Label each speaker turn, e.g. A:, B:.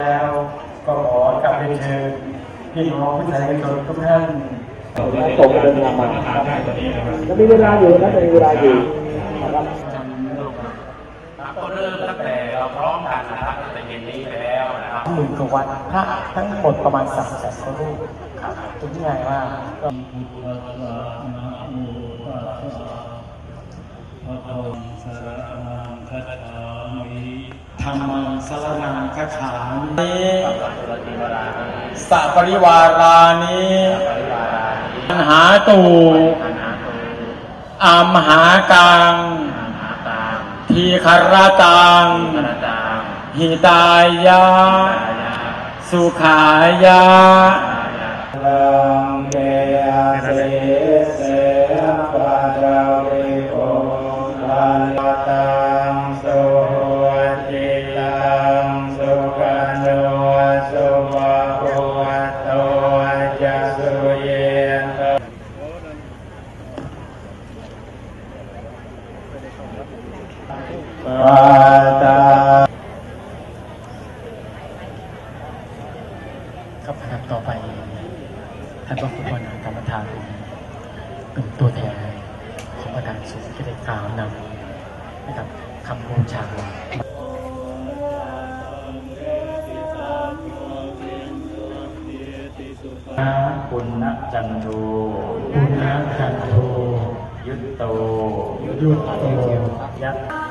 A: แล้วก็ขอกลับเรียนเชิญพี่น้องผู้ชายชนทุกท่าน
B: ส่งไปเดินทางมาจะมีเวลาอยู่นะจะมีเวลาอยู่นะครับ
C: ครับก็เริ่มตั้งแต่เราพร้อมกันนะครับตั้งแต่เย็นนี้ไปแล้วนะครับ
A: หมื่นกว่าวันพระทั้งหมดประมาณสามแสนกว่ารูปครับทุกอย่างมากก็ ธรรมังสรนังคัจฉามิสัปริวารานิปัญหาตูอามหากังทีคารตังหิตายะ สุขายะลังเกยเสเส ปาตาครับครับต่อไปท่านพระคุณพนากรรมฐานเป็นตัวแทนของประธานสูงที่ได้กล่าวนำนะครับคำบูชาปุณณจันโทปุณณจันโท YouTube, Yuto Yuto